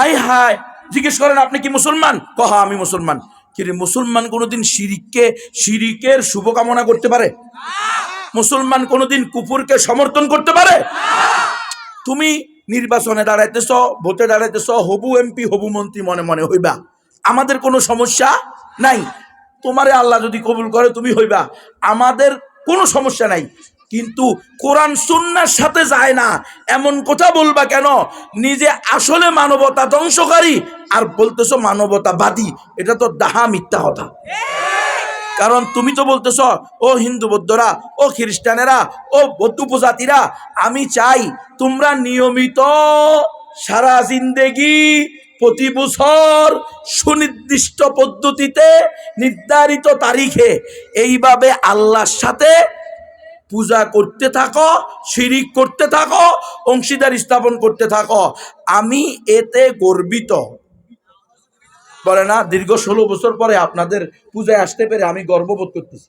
আয় হায়, জিজ্ঞেস করেন, আপনি কি মুসলমান? কহা, আমি মুসলমান। কিরে মুসলমান কোনোদিন শিরিককে, শিরিকের শুভকামনা করতে পারে? মুসলমান কোনোদিন কুকুরকে সমর্থন করতে পারে? তুমি নির্বাচনে দাঁড়াইতেছ, ভোটে দাঁড়াইতেছ, হবু এমপি, হবু মন্ত্রী মনে মনে হইবা। আমাদের কোনো সমস্যা নাই। তোমারে আল্লাহ যদি কবুল করে, তুমি হইবা। আমাদের কোনো সমস্যা নাই। কিন্তু কোরআন সুন্নার সাথে যায় না। এমন কথা বলবা কেন? নিজে আসলে মানবতা ধ্বংসকারী আর বলতেছো মানবতাবাদী এটা তো ডাহা মিথ্যা কথা। কারণ তুমি তো বলতেছ, ও হিন্দু বৌদ্ধরা, ও খ্রিস্টানেরা, ও বৌদ্ধ উপজাতিরা, আমি চাই তোমরা নিয়মিত সারা জিন্দেগি প্রতি বছর সুনির্দিষ্ট পদ্ধতিতে নির্ধারিত তারিখে এইভাবে আল্লাহর সাথে পূজা করতে থাকো, শিরিক করতে থাকো, অংশীদার স্থাপন করতে থাকো। আমি এতে গর্বিত। বলে না, দীর্ঘ ষোলো বছর পরে আপনাদের পূজায় আসতে পেরে আমি গর্ববোধ করতেছি।